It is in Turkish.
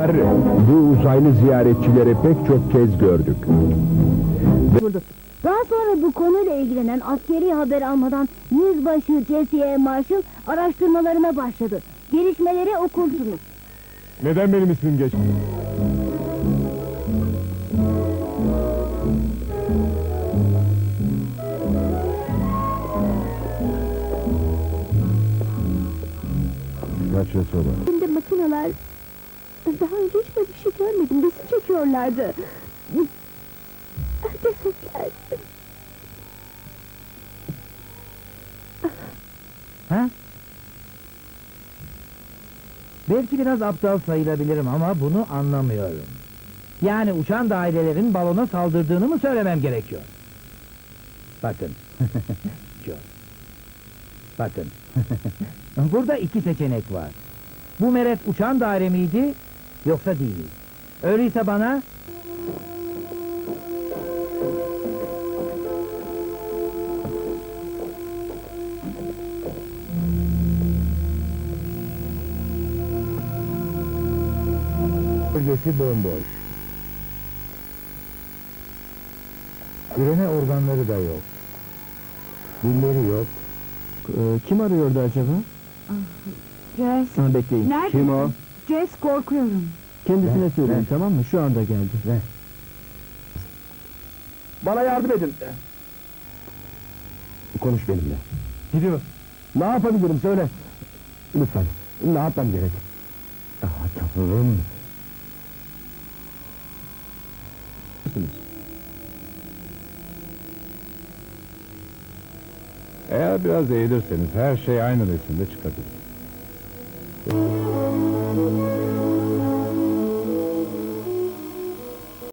Bu uzaylı ziyaretçileri pek çok kez gördük. Daha sonra bu konuyla ilgilenen askeri haber almadan Yüzbaşı Jesse Marshall araştırmalarına başladı. Gelişmeleri okursunuz. Neden benim ismim geçti? Kaç yıl sonra? Şimdi makineler daha önce hiç böyle bir şey görmedim. Resim çekiyorlardı. Cesetler. Ha? Belki biraz aptal sayılabilirim ama bunu anlamıyorum. Yani uçan dairelerin balona saldırdığını mı söylemem gerekiyor? Bakın. Bakın. Burada iki seçenek var. Bu meret uçan daire miydi yoksa değil. Öyleyse bana bölgesi bomboş. Üreme organları da yok. Dilleri yok. kim arıyordu acaba? Jess. Ha, bekleyin. Nerede? Kim o? Jess korkuyorum. Kendisine Ben- söyleyin ben- tamam mı? Şu anda geldi. Ver. Bana yardım edin. Konuş benimle. Gidiyor. Ne yapabilirim söyle. Lütfen. Ne yapmam gerek? Ah tanrım. Eğer biraz eğilirseniz her şey aynı resimde çıkabilir. Thank you.